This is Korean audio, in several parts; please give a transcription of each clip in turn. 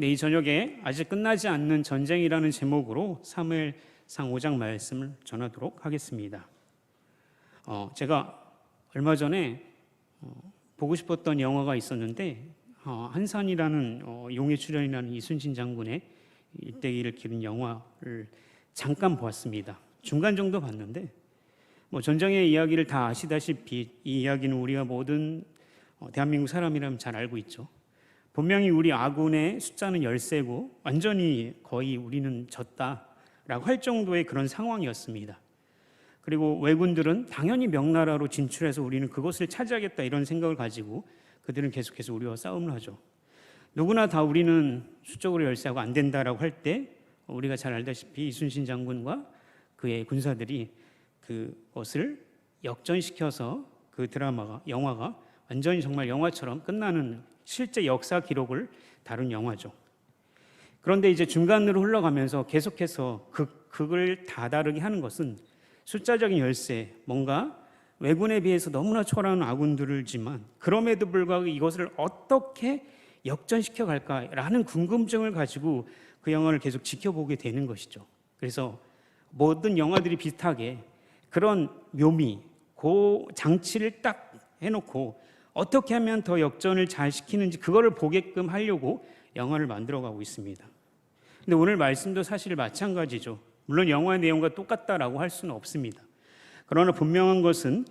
네, 이 저녁에 아직 끝나지 않는 전쟁이라는 제목으로 사무엘상 5장 말씀을 전하도록 하겠습니다. 어, 제가 얼마 전에 어, 보고 싶었던 영화가 있었는데 어, 한산이라는 어, 용의 출연이라는 이순신 장군의 일대기를 기른 영화를 잠깐 보았습니다. 중간 정도 봤는데 뭐 전쟁의 이야기를 다 아시다시피 이 이야기는 우리가 모든 어, 대한민국 사람이라면 잘 알고 있죠. 분명히 우리 아군의 숫자는 열세고 완전히 거의 우리는 졌다라고 할 정도의 그런 상황이었습니다. 그리고 왜군들은 당연히 명나라로 진출해서 우리는 그것을 차지하겠다 이런 생각을 가지고 그들은 계속해서 우리와 싸움을 하죠. 누구나 다 우리는 수적으로 열세하고 안 된다라고 할 때 우리가 잘 알다시피 이순신 장군과 그의 군사들이 그것을 역전시켜서 그 드라마가 영화가 완전히 정말 영화처럼 끝나는 실제 역사 기록을 다룬 영화죠. 그런데 이제 중간으로 흘러가면서 계속해서 그 극을 다다르게 하는 것은 숫자적인 열세, 뭔가 왜군에 비해서 너무나 초라한 아군들이지만 그럼에도 불구하고 이것을 어떻게 역전시켜 갈까라는 궁금증을 가지고 그 영화를 계속 지켜보게 되는 것이죠. 그래서 모든 영화들이 비슷하게 그런 묘미, 그 장치를 딱 해놓고 어떻게 하면 더 역전을 잘 시키는지 그거를 보게끔 하려고 영화를 만들어 가고 있습니다. 근데 오늘 말씀도 사실 마찬가지죠. 물론 영화의 내용과 똑같다라고 할 수는 없습니다. 그러나 분명한 것은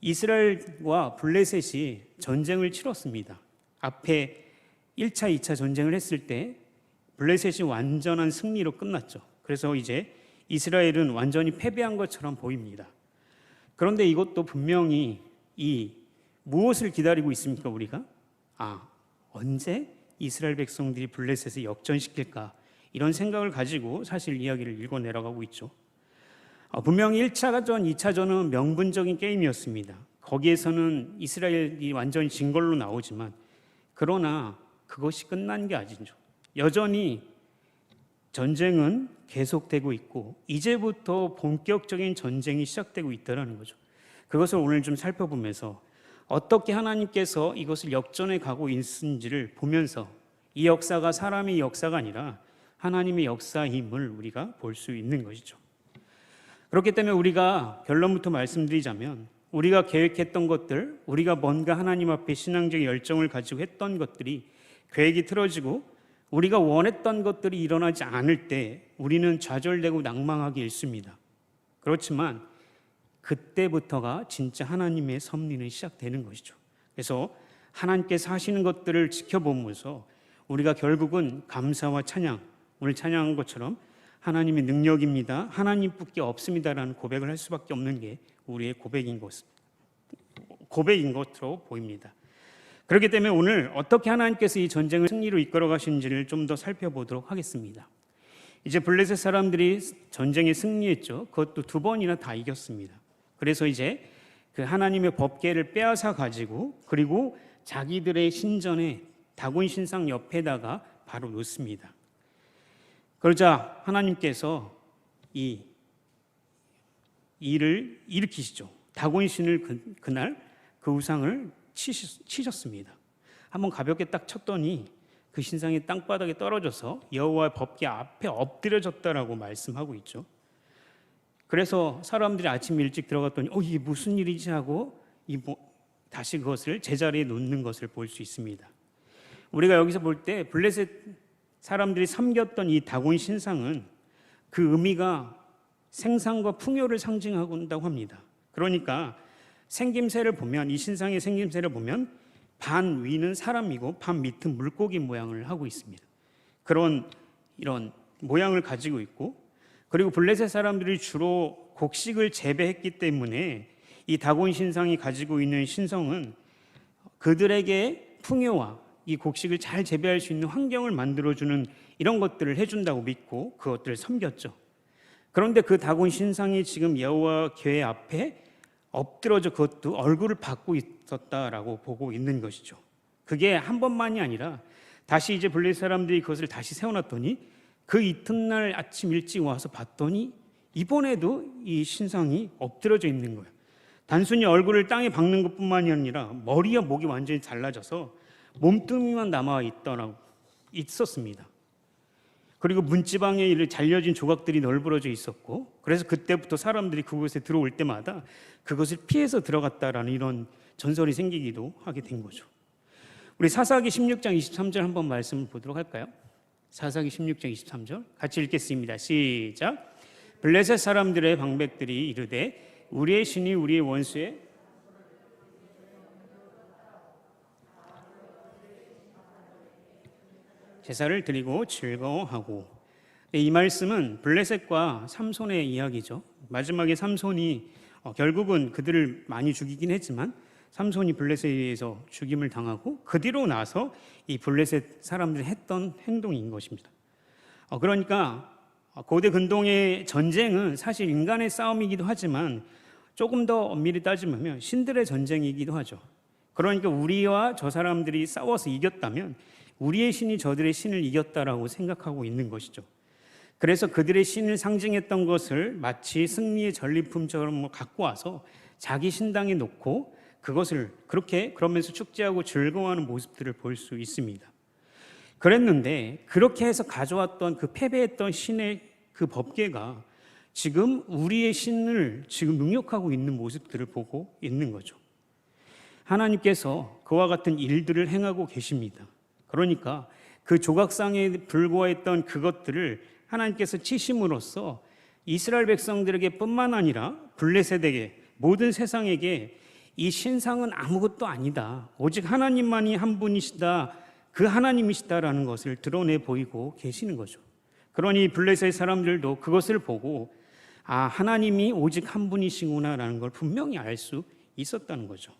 이스라엘과 블레셋이 전쟁을 치렀습니다. 앞에 1차, 2차 전쟁을 했을 때 블레셋이 완전한 승리로 끝났죠. 그래서 이제 이스라엘은 완전히 패배한 것처럼 보입니다. 그런데 이것도 분명히 이 무엇을 기다리고 있습니까, 우리가? 아, 언제 이스라엘 백성들이 블레셋을 역전시킬까? 이런 생각을 가지고 사실 이야기를 읽어 내려가고 있죠. 어, 분명히 1차전, 2차전은 명분적인 게임이었습니다. 거기에서는 이스라엘이 완전히 진 걸로 나오지만 그러나 그것이 끝난 게 아니죠. 여전히 전쟁은 계속되고 있고 이제부터 본격적인 전쟁이 시작되고 있다는 거죠. 그것을 오늘 좀 살펴보면서 어떻게 하나님께서 이것을 역전해 가고 있는지를 보면서 이 역사가 사람의 역사가 아니라 하나님의 역사임을 우리가 볼 수 있는 것이죠. 그렇기 때문에 우리가 결론부터 말씀드리자면 우리가 계획했던 것들, 우리가 뭔가 하나님 앞에 신앙적인 열정을 가지고 했던 것들이 계획이 틀어지고 우리가 원했던 것들이 일어나지 않을 때 우리는 좌절되고 낭망하기 일쑤입니다. 그렇지만 그때부터가 진짜 하나님의 섭리는 시작되는 것이죠. 그래서 하나님께서 하시는 것들을 지켜보면서 우리가 결국은 감사와 찬양, 오늘 찬양한 것처럼 하나님의 능력입니다. 하나님밖에 없습니다라는 고백을 할 수밖에 없는 게 우리의 고백인 것 고백인 것으로 보입니다. 그렇기 때문에 오늘 어떻게 하나님께서 이 전쟁을 승리로 이끌어 가신지를 좀 더 살펴보도록 하겠습니다. 이제 블레셋 사람들이 전쟁에 승리했죠. 그것도 두 번이나 다 이겼습니다. 그래서 이제 그 하나님의 법계를 빼앗아 가지고 그리고 자기들의 신전에 다곤 신상 옆에다가 바로 놓습니다. 그러자 하나님께서 이 일을 일으키시죠. 다곤 신을 그, 그날 그 우상을 치셨습니다. 한번 가볍게 딱 쳤더니 그 신상이 땅바닥에 떨어져서 여호와 법궤 앞에 엎드려졌다라고 말씀하고 있죠. 그래서 사람들이 아침 일찍 들어갔더니 어 이게 무슨 일이지 하고 이 뭐, 다시 그것을 제자리에 놓는 것을 볼 수 있습니다. 우리가 여기서 볼 때 블레셋 사람들이 섬겼던 이 다곤 신상은 그 의미가 생산과 풍요를 상징하고 있다고 합니다. 그러니까 생김새를 보면 이 신상의 생김새를 보면 반 위는 사람이고 반 밑은 물고기 모양을 하고 있습니다. 그런 이런 모양을 가지고 있고 그리고 블레셋 사람들이 주로 곡식을 재배했기 때문에 이 다곤 신상이 가지고 있는 신성은 그들에게 풍요와 이 곡식을 잘 재배할 수 있는 환경을 만들어주는 이런 것들을 해준다고 믿고 그것들을 섬겼죠. 그런데 그 다곤 신상이 지금 여호와 교회 앞에 엎드러져 그것도 얼굴을 받고 있었다라고 보고 있는 것이죠. 그게 한 번만이 아니라 다시 이제 블레 사람들이 그것을 다시 세워놨더니 그 이튿날 아침 일찍 와서 봤더니 이번에도 이 신상이 엎드려져 있는 거예요. 단순히 얼굴을 땅에 박는 것뿐만이 아니라 머리와 목이 완전히 달라져서 몸뚱이만 남아 있더라고 있었습니다. 그리고 문지방에 잘려진 조각들이 널브러져 있었고 그래서 그때부터 사람들이 그곳에 들어올 때마다 그것을 피해서 들어갔다라는 이런 전설이 생기기도 하게 된 거죠. 우리 사사기 16장 23절 한번 말씀을 보도록 할까요? 사사기 16장 23절 같이 읽겠습니다. 시작. 블레셋 사람들의 방백들이 이르되 우리의 신이 우리의 원수의 제사를 드리고 즐거워하고 네, 이 말씀은 블레셋과 삼손의 이야기죠. 마지막에 삼손이 어, 결국은 그들을 많이 죽이긴 했지만 삼손이 블레셋에 의해서 죽임을 당하고 그 뒤로 나서 이 블레셋 사람들이 했던 행동인 것입니다. 어, 그러니까 고대 근동의 전쟁은 사실 인간의 싸움이기도 하지만 조금 더 엄밀히 따지면 신들의 전쟁이기도 하죠. 그러니까 우리와 저 사람들이 싸워서 이겼다면 우리의 신이 저들의 신을 이겼다라고 생각하고 있는 것이죠. 그래서 그들의 신을 상징했던 것을 마치 승리의 전리품처럼 뭐 갖고 와서 자기 신당에 놓고 그것을 그렇게 그러면서 축제하고 즐거워하는 모습들을 볼 수 있습니다. 그랬는데 그렇게 해서 가져왔던 그 패배했던 신의 그 법계가 지금 우리의 신을 지금 능욕하고 있는 모습들을 보고 있는 거죠. 하나님께서 그와 같은 일들을 행하고 계십니다. 그러니까 그 조각상에 불과했던 그것들을 하나님께서 치심으로써 이스라엘 백성들에게 뿐만 아니라 블레셋에게 모든 세상에게 이 신상은 아무것도 아니다. 오직 하나님만이 한 분이시다. 그 하나님이시다라는 것을 드러내 보이고 계시는 거죠. 그러니 블레셋 사람들도 그것을 보고 아, 하나님이 오직 한 분이시구나라는 걸 분명히 알 수 있었다는 거죠.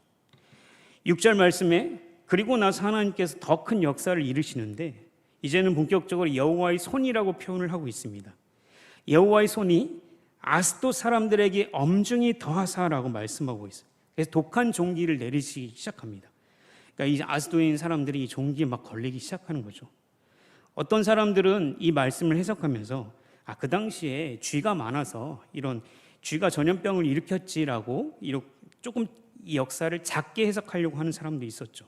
6절 말씀에 그리고 나서 하나님께서 더 큰 역사를 이루시는데 이제는 본격적으로 여호와의 손이라고 표현을 하고 있습니다. 여호와의 손이 아스도 사람들에게 엄중히 더하사라고 말씀하고 있어요. 그래서 독한 종기를 내리시기 시작합니다. 그러니까 이 아스도인 사람들이 이 종기에 막 걸리기 시작하는 거죠. 어떤 사람들은 이 말씀을 해석하면서 아, 그 당시에 쥐가 많아서 이런 쥐가 전염병을 일으켰지라고 이렇게 조금 이 역사를 작게 해석하려고 하는 사람도 있었죠.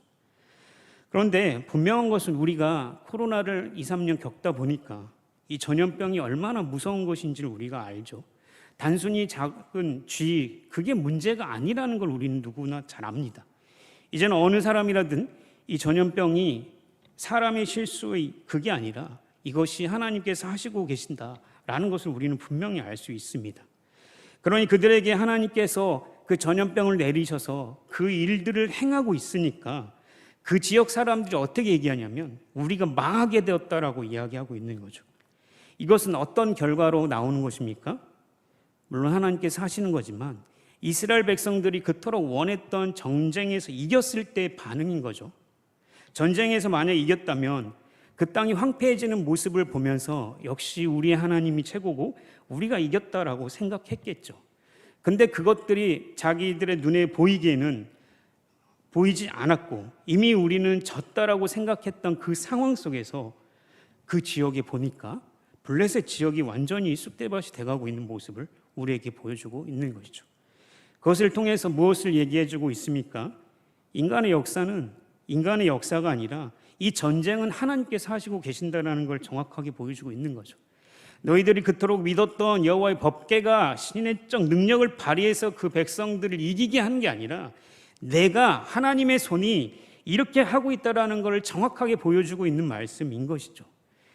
그런데 분명한 것은 우리가 코로나를 2, 3년 겪다 보니까 이 전염병이 얼마나 무서운 것인지를 우리가 알죠. 단순히 작은 쥐, 그게 문제가 아니라는 걸 우리는 누구나 잘 압니다. 이제는 어느 사람이라든 이 전염병이 사람의 실수의 그게 아니라 이것이 하나님께서 하시고 계신다라는 것을 우리는 분명히 알 수 있습니다. 그러니 그들에게 하나님께서 그 전염병을 내리셔서 그 일들을 행하고 있으니까 그 지역 사람들이 어떻게 얘기하냐면 우리가 망하게 되었다라고 이야기하고 있는 거죠. 이것은 어떤 결과로 나오는 것입니까? 물론 하나님께서 하시는 거지만 이스라엘 백성들이 그토록 원했던 전쟁에서 이겼을 때 반응인 거죠. 전쟁에서 만약 이겼다면 그 땅이 황폐해지는 모습을 보면서 역시 우리의 하나님이 최고고 우리가 이겼다라고 생각했겠죠. 근데 그것들이 자기들의 눈에 보이기에는 보이지 않았고 이미 우리는 졌다라고 생각했던 그 상황 속에서 그 지역에 보니까 블레셋 지역이 완전히 쑥대밭이 돼가고 있는 모습을 우리에게 보여주고 있는 것이죠. 그것을 통해서 무엇을 얘기해주고 있습니까? 인간의 역사는 인간의 역사가 아니라 이 전쟁은 하나님께서 하시고 계신다라는 걸 정확하게 보여주고 있는 거죠. 너희들이 그토록 믿었던 여호와의 법계가 신의적 능력을 발휘해서 그 백성들을 이기게 하는 게 아니라 내가 하나님의 손이 이렇게 하고 있다라는 것을 정확하게 보여주고 있는 말씀인 것이죠.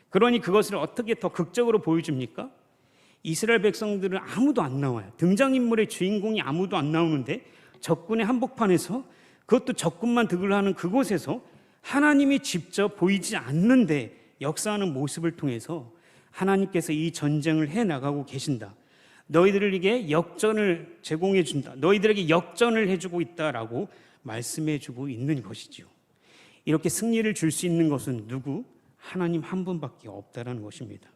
그러니 그것을 어떻게 더 극적으로 보여줍니까? 이스라엘 백성들은 아무도 안 나와요. 등장인물의 주인공이 아무도 안 나오는데 적군의 한복판에서 그것도 적군만 득을 하는 그곳에서 하나님이 직접 보이지 않는데 역사하는 모습을 통해서 하나님께서 이 전쟁을 해 나가고 계신다. 너희들에게 역전을 제공해 준다. 너희들에게 역전을 해주고 있다라고 말씀해 주고 있는 것이지요. 이렇게 승리를 줄 수 있는 것은 누구? 하나님 한 분밖에 없다라는 것입니다.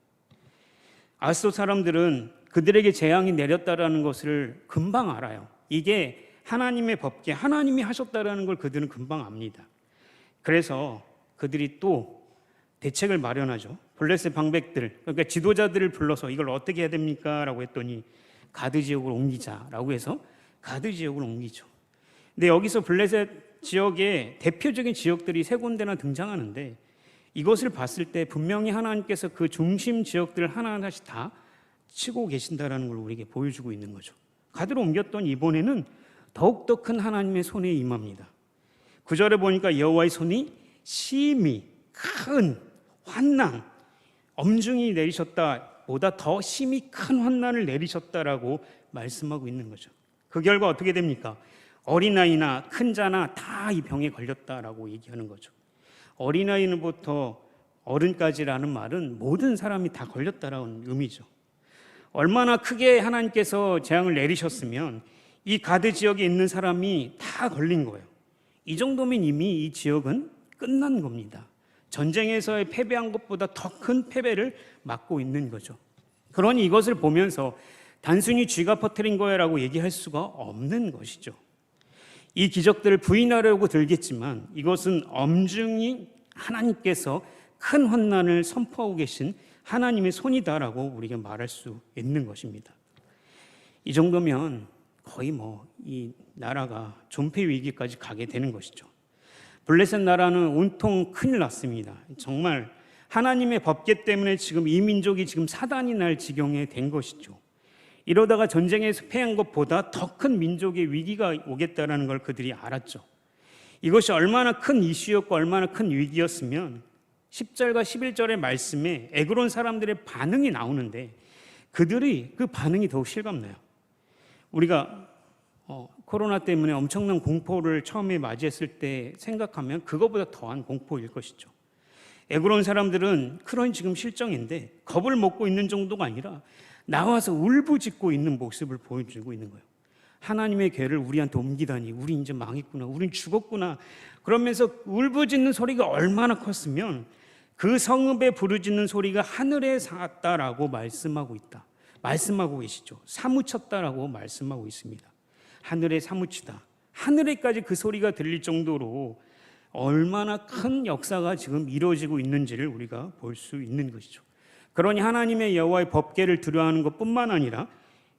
아스도 사람들은 그들에게 재앙이 내렸다라는 것을 금방 알아요. 이게 하나님의 법계, 하나님이 하셨다라는 걸 그들은 금방 압니다. 그래서 그들이 또 대책을 마련하죠. 블레셋 방백들, 그러니까 지도자들을 불러서 이걸 어떻게 해야 됩니까? 라고 했더니 가드 지역으로 옮기자라고 해서 가드 지역으로 옮기죠. 근데 여기서 블레셋 지역의 대표적인 지역들이 세 군데나 등장하는데 이것을 봤을 때 분명히 하나님께서 그 중심 지역들을 하나하나씩 다 치고 계신다라는 걸 우리에게 보여주고 있는 거죠. 가드로 옮겼던 이번에는 더욱더 큰 하나님의 손에 임합니다. 구절에 보니까 여호와의 손이 심히 큰 환난, 엄중히 내리셨다 보다 더 심히 큰 환난을 내리셨다라고 말씀하고 있는 거죠. 그 결과 어떻게 됩니까? 어린아이나 큰 자나 다 이 병에 걸렸다라고 얘기하는 거죠. 어린아이는부터 어른까지라는 말은 모든 사람이 다 걸렸다라는 의미죠. 얼마나 크게 하나님께서 재앙을 내리셨으면 이 가드 지역에 있는 사람이 다 걸린 거예요. 이 정도면 이미 이 지역은 끝난 겁니다. 전쟁에서의 패배한 것보다 더 큰 패배를 맞고 있는 거죠. 그러니 이것을 보면서 단순히 쥐가 퍼뜨린 거야라고 얘기할 수가 없는 것이죠. 이 기적들을 부인하려고 들겠지만 이것은 엄중히 하나님께서 큰 환난을 선포하고 계신 하나님의 손이다라고 우리가 말할 수 있는 것입니다. 이 정도면 거의 뭐 이 나라가 존폐 위기까지 가게 되는 것이죠. 블레셋 나라는 온통 큰일 났습니다. 정말 하나님의 법계 때문에 지금 이 민족이 지금 사단이 날 지경에 된 것이죠. 이러다가 전쟁에서 패한 것보다 더 큰 민족의 위기가 오겠다라는 걸 그들이 알았죠. 이것이 얼마나 큰 이슈였고 얼마나 큰 위기였으면 10절과 11절의 말씀에 에그론 사람들의 반응이 나오는데 그들이 그 반응이 더욱 실감나요. 우리가 어, 코로나 때문에 엄청난 공포를 처음에 맞이했을 때 생각하면 그거보다 더한 공포일 것이죠. 에그론 사람들은 그런 지금 실정인데 겁을 먹고 있는 정도가 아니라 나와서 울부짖고 있는 모습을 보여주고 있는 거예요. 하나님의 괴를 우리한테 옮기다니 우리 이제 망했구나 우린 죽었구나. 그러면서 울부짖는 소리가 얼마나 컸으면 그 성읍에 부르짖는 소리가 하늘에 닿았다라고 말씀하고 있다. 말씀하고 계시죠. 사무쳤다라고 말씀하고 있습니다. 하늘에 사무치다. 하늘에까지 그 소리가 들릴 정도로 얼마나 큰 역사가 지금 이루어지고 있는지를 우리가 볼 수 있는 것이죠 그러니 하나님의 여호와의 법궤를 두려워하는 것뿐만 아니라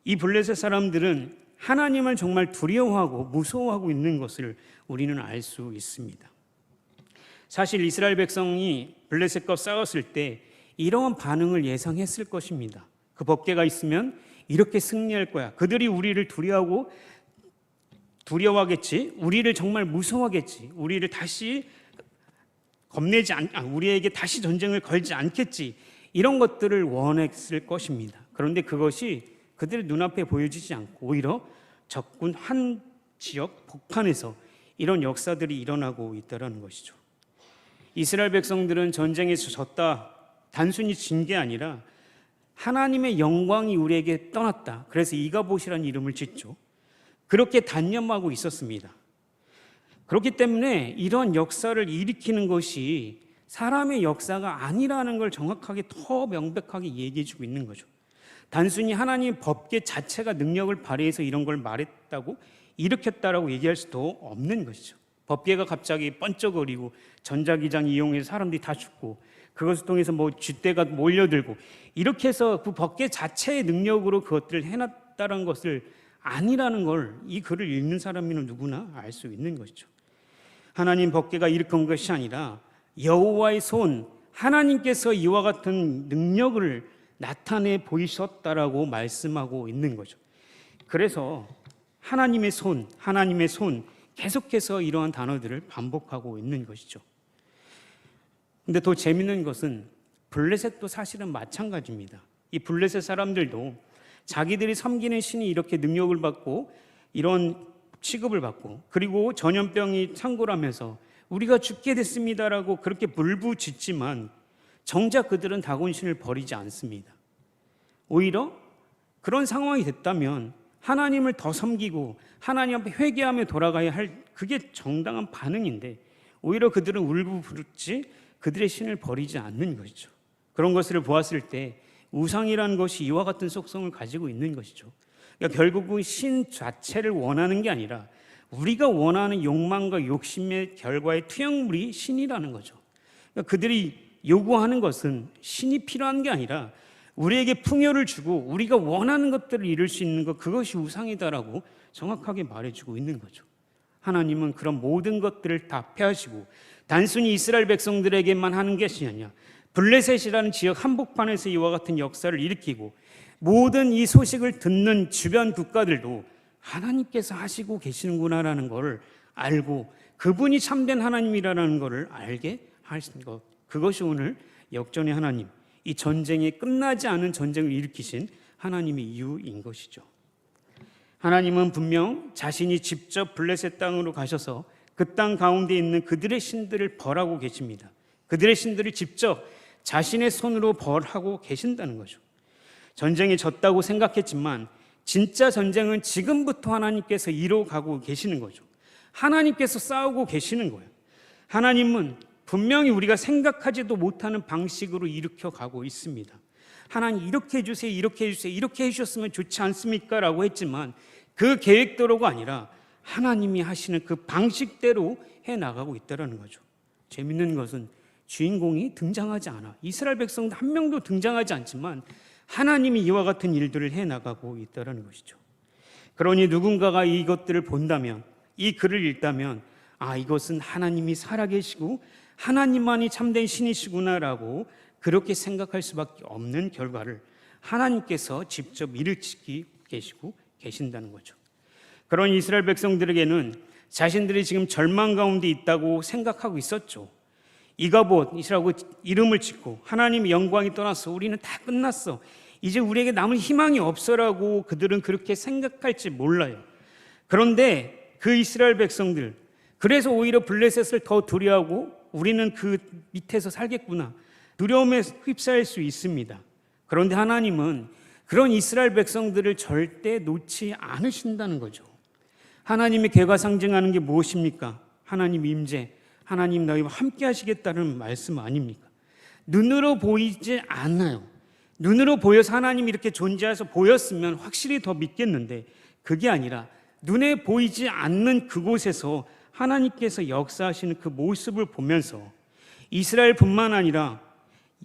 이 블레셋 사람들은 하나님을 정말 두려워하고 무서워하고 있는 것을 우리는 알 수 있습니다. 사실 이스라엘 백성이 블레셋과 싸웠을 때 이러한 반응을 예상했을 것입니다. 그 법궤가 있으면 이렇게 승리할 거야. 그들이 우리를 두려워하고 두려워하겠지. 우리를 정말 무서워하겠지. 우리를 다시 겁내지 않, 아, 우리에게 다시 전쟁을 걸지 않겠지. 이런 것들을 원했을 것입니다. 그런데 그것이 그들의 눈앞에 보여지지 않고 오히려 적군 한 지역 북한에서 이런 역사들이 일어나고 있다는 것이죠. 이스라엘 백성들은 전쟁에서 졌다 단순히 진 게 아니라 하나님의 영광이 우리에게 떠났다. 그래서 이가봇이라는 이름을 짓죠. 그렇게 단념하고 있었습니다. 그렇기 때문에 이런 역사를 일으키는 것이 사람의 역사가 아니라는 걸 정확하게 더 명백하게 얘기해 주고 있는 거죠. 단순히 하나님 법계 자체가 능력을 발휘해서 이런 걸 말했다고 일으켰다라고 얘기할 수도 없는 것이죠. 법계가 갑자기 번쩍거리고 전자기장 이용해서 사람들이 다 죽고 그것을 통해서 뭐 쥐떼가 몰려들고 이렇게 해서 그 법계 자체의 능력으로 그것들을 해놨다는 것을 아니라는 걸 이 글을 읽는 사람이면 누구나 알 수 있는 것이죠. 하나님 법계가 일으킨 것이 아니라 여호와의 손 하나님께서 이와 같은 능력을 나타내 보이셨다라고 말씀하고 있는 거죠. 그래서 하나님의 손, 하나님의 손 계속해서 이러한 단어들을 반복하고 있는 것이죠. 근데 더 재밌는 것은 블레셋도 사실은 마찬가지입니다. 이 블레셋 사람들도 자기들이 섬기는 신이 이렇게 능력을 받고 이런 취급을 받고 그리고 전염병이 창궐하면서 우리가 죽게 됐습니다라고 그렇게 불부짖지만 정작 그들은 다곤신을 버리지 않습니다. 오히려 그런 상황이 됐다면 하나님을 더 섬기고 하나님 앞에 회개하며 돌아가야 할 그게 정당한 반응인데 오히려 그들은 울부짖지 그들의 신을 버리지 않는 것이죠. 그런 것을 보았을 때 우상이라는 것이 이와 같은 속성을 가지고 있는 것이죠. 그러니까 결국은 신 자체를 원하는 게 아니라 우리가 원하는 욕망과 욕심의 결과의 투영물이 신이라는 거죠. 그러니까 그들이 요구하는 것은 신이 필요한 게 아니라 우리에게 풍요를 주고 우리가 원하는 것들을 이룰 수 있는 것 그것이 우상이다라고 정확하게 말해주고 있는 거죠. 하나님은 그런 모든 것들을 다 패하시고 단순히 이스라엘 백성들에게만 하는 것이 아니라 블레셋이라는 지역 한복판에서 이와 같은 역사를 일으키고 모든 이 소식을 듣는 주변 국가들도 하나님께서 하시고 계시는구나라는 것을 알고 그분이 참된 하나님이라는 것을 알게 하신 것. 그것이 오늘 역전의 하나님, 이 전쟁이 끝나지 않은 전쟁을 일으키신 하나님의 이유인 것이죠. 하나님은 분명 자신이 직접 블레셋 땅으로 가셔서 그 땅 가운데 있는 그들의 신들을 벌하고 계십니다. 그들의 신들을 직접 자신의 손으로 벌하고 계신다는 거죠. 전쟁에 졌다고 생각했지만 진짜 전쟁은 지금부터 하나님께서 이뤄 가고 계시는 거죠. 하나님께서 싸우고 계시는 거예요. 하나님은 분명히 우리가 생각하지도 못하는 방식으로 일으켜 가고 있습니다. 하나님 이렇게 해주세요, 이렇게 해주세요, 이렇게 해주셨으면 좋지 않습니까? 라고 했지만 그 계획대로가 아니라 하나님이 하시는 그 방식대로 해 나가고 있다는 거죠. 재밌는 것은 주인공이 등장하지 않아. 이스라엘 백성도 한 명도 등장하지 않지만 하나님이 이와 같은 일들을 해 나가고 있다는 것이죠. 그러니 누군가가 이것들을 본다면 이 글을 읽다면 아 이것은 하나님이 살아계시고 하나님만이 참된 신이시구나라고 그렇게 생각할 수밖에 없는 결과를 하나님께서 직접 일으키고 계시고 계신다는 거죠. 그런 이스라엘 백성들에게는 자신들이 지금 절망 가운데 있다고 생각하고 있었죠. 이가봇이라고 이름을 짓고 하나님의 영광이 떠났어. 우리는 다 끝났어. 이제 우리에게 남은 희망이 없어라고 그들은 그렇게 생각할지 몰라요. 그런데 그 이스라엘 백성들 그래서 오히려 블레셋을 더 두려워하고 우리는 그 밑에서 살겠구나. 두려움에 휩싸일 수 있습니다. 그런데 하나님은 그런 이스라엘 백성들을 절대 놓지 않으신다는 거죠. 하나님의 개가 상징하는 게 무엇입니까? 하나님 임재, 하나님 너희와 함께 하시겠다는 말씀 아닙니까? 눈으로 보이지 않아요. 눈으로 보여서 하나님이 이렇게 존재해서 보였으면 확실히 더 믿겠는데 그게 아니라 눈에 보이지 않는 그곳에서 하나님께서 역사하시는 그 모습을 보면서 이스라엘뿐만 아니라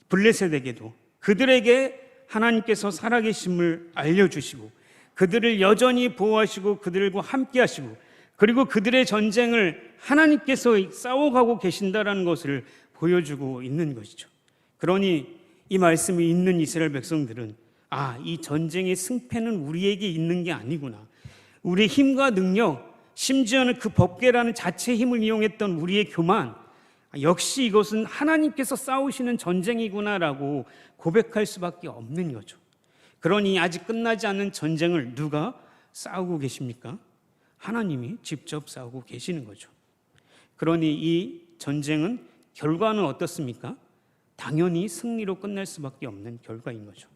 블레셋에게도 그들에게 하나님께서 살아계심을 알려주시고 그들을 여전히 보호하시고 그들과 함께 하시고 그리고 그들의 전쟁을 하나님께서 싸워가고 계신다라는 것을 보여주고 있는 것이죠. 그러니 이 말씀이 있는 이스라엘 백성들은 아, 이 전쟁의 승패는 우리에게 있는 게 아니구나. 우리의 힘과 능력, 심지어는 그 법계라는 자체 힘을 이용했던 우리의 교만, 역시 이것은 하나님께서 싸우시는 전쟁이구나라고 고백할 수밖에 없는 거죠. 그러니 아직 끝나지 않은 전쟁을 누가 싸우고 계십니까? 하나님이 직접 싸우고 계시는 거죠. 그러니 이 전쟁은 결과는 어떻습니까? 당연히 승리로 끝날 수밖에 없는 결과인 거죠.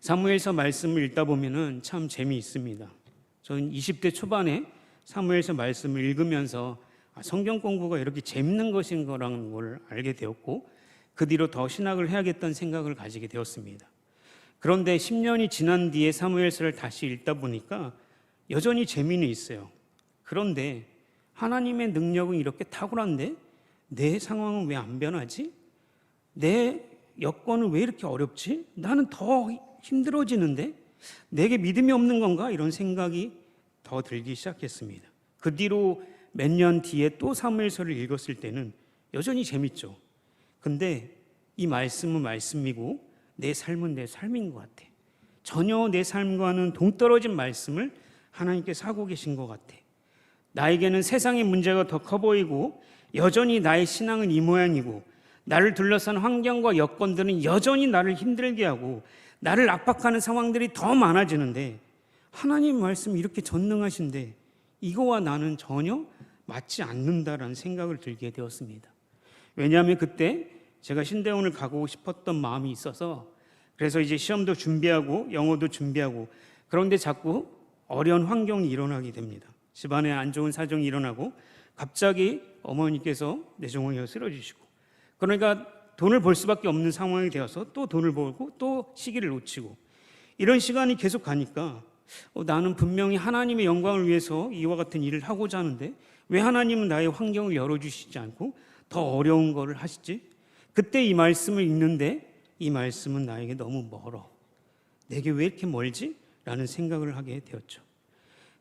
사무엘서 말씀을 읽다 보면은 참 재미있습니다. 저는 20대 초반에 사무엘서 말씀을 읽으면서 아, 성경 공부가 이렇게 재밌는 것인 거라는 걸 알게 되었고 그 뒤로 더 신학을 해야겠다는 생각을 가지게 되었습니다. 그런데 10년이 지난 뒤에 사무엘서를 다시 읽다 보니까 여전히 재미는 있어요. 그런데 하나님의 능력은 이렇게 탁월한데 내 상황은 왜 안 변하지? 내 여건은 왜 이렇게 어렵지? 나는 더 힘들어지는데 내게 믿음이 없는 건가? 이런 생각이 더 들기 시작했습니다. 그 뒤로 몇 년 뒤에 또 사무엘서를 읽었을 때는 여전히 재밌죠. 근데 이 말씀은 말씀이고 내 삶은 내 삶인 것 같아. 전혀 내 삶과는 동떨어진 말씀을 하나님께서 하고 계신 것 같아. 나에게는 세상의 문제가 더 커 보이고 여전히 나의 신앙은 이 모양이고 나를 둘러싼 환경과 여건들은 여전히 나를 힘들게 하고 나를 압박하는 상황들이 더 많아지는데 하나님 말씀이 이렇게 전능하신데 이거와 나는 전혀 맞지 않는다라는 생각을 들게 되었습니다. 왜냐하면 그때 제가 신대원을 가고 싶었던 마음이 있어서 그래서 이제 시험도 준비하고 영어도 준비하고 그런데 자꾸 어려운 환경이 일어나게 됩니다. 집안에 안 좋은 사정이 일어나고 갑자기 어머니께서 뇌종양을 쓰러지시고 그러니까 돈을 벌 수밖에 없는 상황이 되어서 또 돈을 벌고 또 시기를 놓치고 이런 시간이 계속 가니까 어, 나는 분명히 하나님의 영광을 위해서 이와 같은 일을 하고자 하는데 왜 하나님은 나의 환경을 열어주시지 않고 더 어려운 것을 하시지? 그때 이 말씀을 읽는데 이 말씀은 나에게 너무 멀어. 내게 왜 이렇게 멀지? 라는 생각을 하게 되었죠.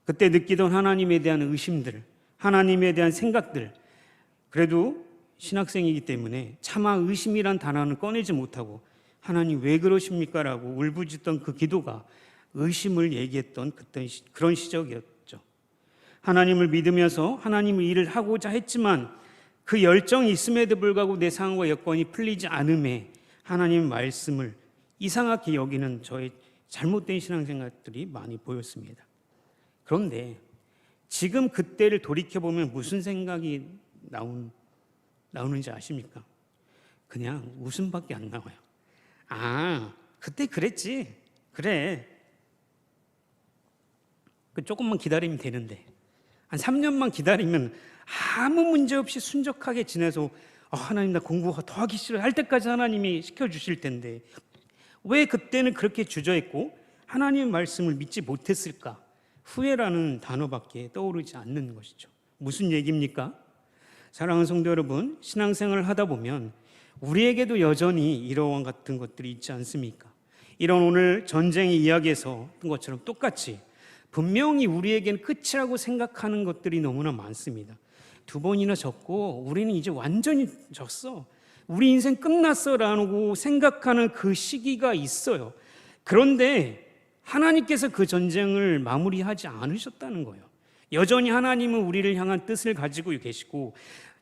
그때 느끼던 하나님에 대한 의심들, 하나님에 대한 생각들, 그래도 신학생이기 때문에 차마 의심이란 단어는 꺼내지 못하고 하나님 왜 그러십니까 라고 울부짖던 그 기도가 의심을 얘기했던 그때 시- 그런 시적이었죠. 하나님을 믿으면서 하나님의 일을 하고자 했지만 그 열정이 있음에도 불구하고 내 상황과 여건이 풀리지 않음에 하나님의 말씀을 이상하게 여기는 저의 잘못된 신앙생활들이 많이 보였습니다. 그런데 지금 그때를 돌이켜 보면 무슨 생각이 나온 나오는지 아십니까? 그냥 웃음밖에 안 나와요. 아, 그때 그랬지. 그래. 그 조금만 기다리면 되는데 한 3년만 기다리면 아무 문제 없이 순적하게 지내서 아, 하나님 나 공부 더 하기 싫어 할 때까지 하나님이 시켜 주실 텐데 왜 그때는 그렇게 주저했고 하나님의 말씀을 믿지 못했을까? 후회라는 단어밖에 떠오르지 않는 것이죠. 무슨 얘기입니까? 사랑하는 성도 여러분, 신앙생활을 하다 보면 우리에게도 여전히 이러한 같은 것들이 있지 않습니까? 이런 오늘 전쟁의 이야기에서 한 것처럼 똑같이 분명히 우리에게는 끝이라고 생각하는 것들이 너무나 많습니다. 두 번이나 졌고 우리는 이제 완전히 졌어. 우리 인생 끝났어라고 생각하는 그 시기가 있어요. 그런데 하나님께서 그 전쟁을 마무리하지 않으셨다는 거예요. 여전히 하나님은 우리를 향한 뜻을 가지고 계시고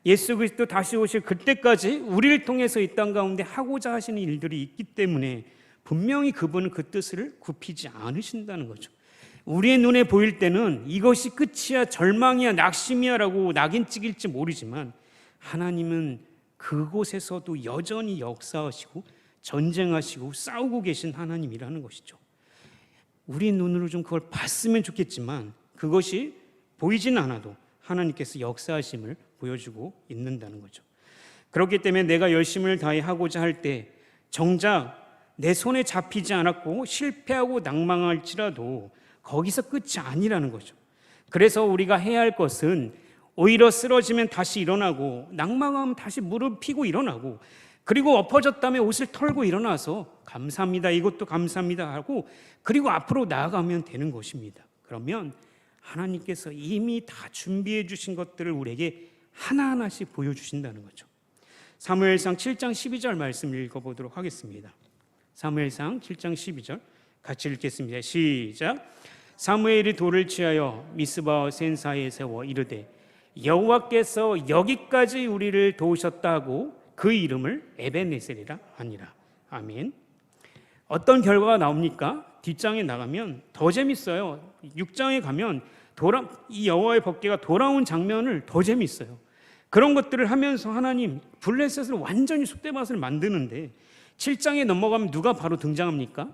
예수 그리스도 다시 오실 그때까지 우리를 통해서 이 땅 가운데 하고자 하시는 일들이 있기 때문에 분명히 그분은 그 뜻을 굽히지 않으신다는 거죠. 우리의 눈에 보일 때는 이것이 끝이야, 절망이야, 낙심이야라고 낙인 찍일지 모르지만 하나님은 그곳에서도 여전히 역사하시고 전쟁하시고 싸우고 계신 하나님이라는 것이죠. 우리 눈으로 좀 그걸 봤으면 좋겠지만 그것이 보이진 않아도 하나님께서 역사하심을 보여주고 있는다는 거죠. 그렇기 때문에 내가 열심을 다해 하고자 할 때 정작 내 손에 잡히지 않았고 실패하고 낭망할지라도 거기서 끝이 아니라는 거죠. 그래서 우리가 해야 할 것은 오히려 쓰러지면 다시 일어나고 낭망하면 다시 무릎 피고 일어나고 그리고 엎어졌다면 옷을 털고 일어나서 감사합니다. 이것도 감사합니다 하고 그리고 앞으로 나아가면 되는 것입니다. 그러면 하나님께서 이미 다 준비해 주신 것들을 우리에게 하나하나씩 보여 주신다는 거죠. 사무엘상 7장 12절 말씀을 읽어 보도록 하겠습니다. 사무엘상 7장 12절 같이 읽겠습니다. 시작. 사무엘이 돌을 취하여 미스바 센사에 세워 이르되 여호와께서 여기까지 우리를 도우셨다고 그 이름을 에벤네셀이라 하니라. 아멘. 어떤 결과가 나옵니까? 뒷장에 나가면 더 재밌어요. 6장에 가면 돌아 이 여호와의 법궤가 돌아온 장면을 더 재밌어요. 그런 것들을 하면서 하나님 블레셋을 완전히 쑥대밭을 만드는데 7장에 넘어가면 누가 바로 등장합니까?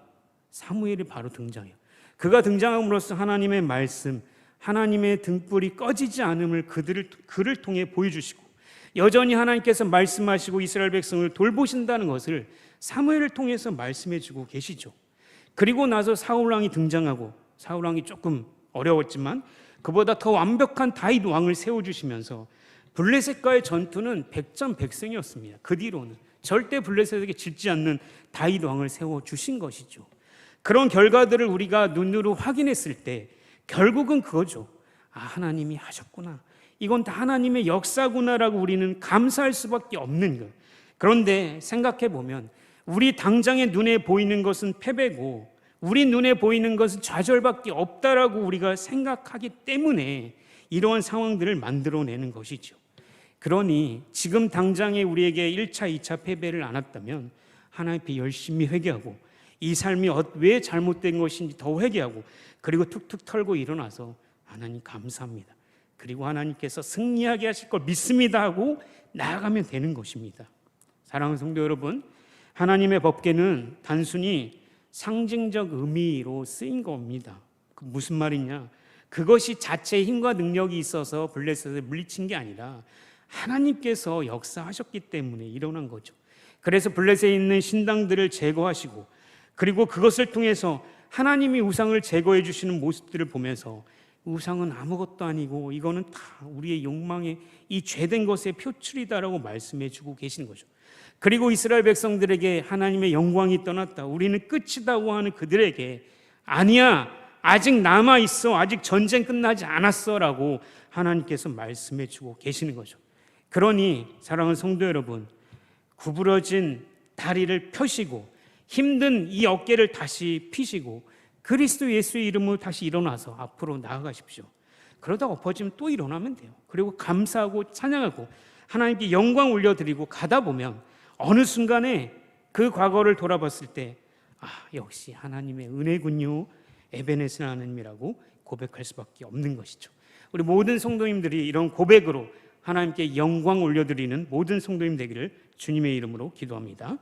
사무엘이 바로 등장해요. 그가 등장함으로써 하나님의 말씀, 하나님의 등불이 꺼지지 않음을 그들을 그를 통해 보여주시고 여전히 하나님께서 말씀하시고 이스라엘 백성을 돌보신다는 것을 사무엘을 통해서 말씀해주고 계시죠. 그리고 나서 사울 왕이 등장하고 사울 왕이 조금 어려웠지만 그보다 더 완벽한 다윗 왕을 세워주시면서 블레셋과의 전투는 백전백승이었습니다. 그 뒤로는 절대 블레셋에게 질지 않는 다윗 왕을 세워 주신 것이죠. 그런 결과들을 우리가 눈으로 확인했을 때 결국은 그거죠. 아, 하나님이 하셨구나. 이건 다 하나님의 역사구나라고 우리는 감사할 수밖에 없는 거예요. 그런데 생각해 보면 우리 당장의 눈에 보이는 것은 패배고 우리 눈에 보이는 것은 좌절밖에 없다라고 우리가 생각하기 때문에 이러한 상황들을 만들어내는 것이죠. 그러니 지금 당장에 우리에게 1차, 2차 패배를 안았다면 하나님 앞에 열심히 회개하고 이 삶이 어- 왜 잘못된 것인지 더 회개하고 그리고 툭툭 털고 일어나서 하나님 감사합니다. 그리고 하나님께서 승리하게 하실 걸 믿습니다 하고 나아가면 되는 것입니다. 사랑하는 성도 여러분, 하나님의 법궤는 단순히 상징적 의미로 쓰인 겁니다. 그 무슨 말이냐? 그것이 자체의 힘과 능력이 있어서 블레셋을 물리친 게 아니라 하나님께서 역사하셨기 때문에 일어난 거죠. 그래서 블레셋에 있는 신당들을 제거하시고 그리고 그것을 통해서 하나님이 우상을 제거해 주시는 모습들을 보면서 우상은 아무것도 아니고 이거는 다 우리의 욕망의 이 죄된 것의 표출이다라고 말씀해 주고 계신 거죠. 그리고 이스라엘 백성들에게 하나님의 영광이 떠났다. 우리는 끝이다고 하는 그들에게 아니야. 아직 남아 있어. 아직 전쟁 끝나지 않았어라고 하나님께서 말씀해 주고 계시는 거죠. 그러니 사랑하는 성도 여러분, 구부러진 다리를 펴시고 힘든 이 어깨를 다시 피시고 그리스도 예수의 이름으로 다시 일어나서 앞으로 나아가십시오. 그러다 엎어지면 또 일어나면 돼요. 그리고 감사하고 찬양하고 하나님께 영광 올려드리고 가다 보면 어느 순간에 그 과거를 돌아봤을 때 아, 역시 하나님의 은혜군요. 에베네스 하나님이라고 고백할 수밖에 없는 것이죠. 우리 모든 성도님들이 이런 고백으로 하나님께 영광 올려드리는 모든 성도님 되기를 주님의 이름으로 기도합니다.